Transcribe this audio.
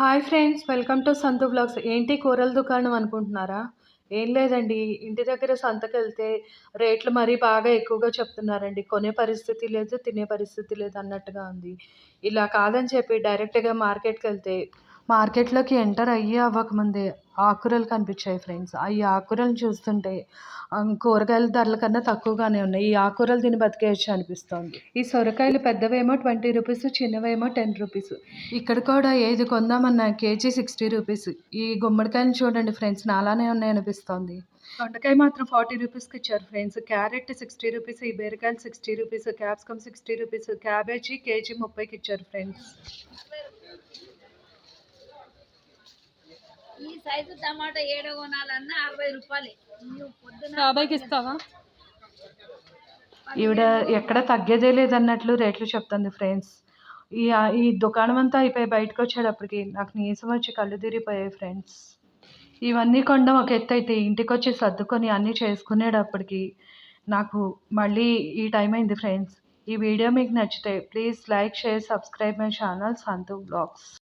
Hi friends welcome to Santhu vlogs. ఏంటి కూరల దుకాణం అనుకుంటున్నారా? ఏం లేదండి ఇంటి దగ్గర సంతకెళ్తే రేట్లు మరీ బాగా ఎక్కువగా చెప్తున్నారండి. కొనే పరిస్థితి లేదు తినే పరిస్థితి లేదు అన్నట్టుగా ఉంది. ఇలా కాదని చెప్పి డైరెక్ట్గా మార్కెట్కి వెళ్తే మార్కెట్లోకి ఎంటర్ అయ్యి అవ్వకముందే ఆకుకూరలు కనిపించాయి ఫ్రెండ్స్. ఈ ఆకుకూరలు చూస్తుంటే కూరగాయల ధరల కన్నా తక్కువగానే ఉన్నాయి. ఈ ఆకుకూరలు తిని బతికేయచ్చు అనిపిస్తోంది. ఈ సొరకాయలు పెద్దవేమో ట్వంటీ రూపీస్ చిన్నవేమో టెన్ రూపీస్. ఇక్కడ కూడా ఏది కొందామన్నా కేజీ సిక్స్టీ రూపీస్. ఈ గుమ్మడికాయలు చూడండి ఫ్రెండ్స్ నాలానే ఉన్నాయి అనిపిస్తోంది. దొండకాయ మాత్రం ఫార్టీ రూపీస్కి ఇచ్చారు ఫ్రెండ్స్. క్యారెట్ సిక్స్టీ రూపీస్ ఈ బీరకాయలు sixty rupees capsicum sixty rupees cabbage kg ముప్పైకి ఇచ్చారు ఫ్రెండ్స్. సైజు టమాటా ఏడు కొనాలన్నా అరవై రూపాయలే. నువ్వు పొద్దున యాభైకి ఇస్తావా? ఈవిడ ఎక్కడ తగ్గేదే లేదన్నట్లు రేట్లు చెప్తుంది ఫ్రెండ్స్. ఈ ఈ దుకాణం అంతా అయిపోయి బయటకు వచ్చేటప్పటికి నాకు నీసం వచ్చి కళ్ళు తిరిగిపోయాయి ఫ్రెండ్స్. ఇవన్నీ కొనడం ఒక ఎత్తు అయితే ఇంటికి వచ్చి సర్దుకొని అన్నీ చేసుకునేటప్పటికి నాకు మళ్ళీ ఈ టైం అయింది ఫ్రెండ్స్. ఈ వీడియో మీకు నచ్చితే please like share subscribe my channel Santhu vlogs.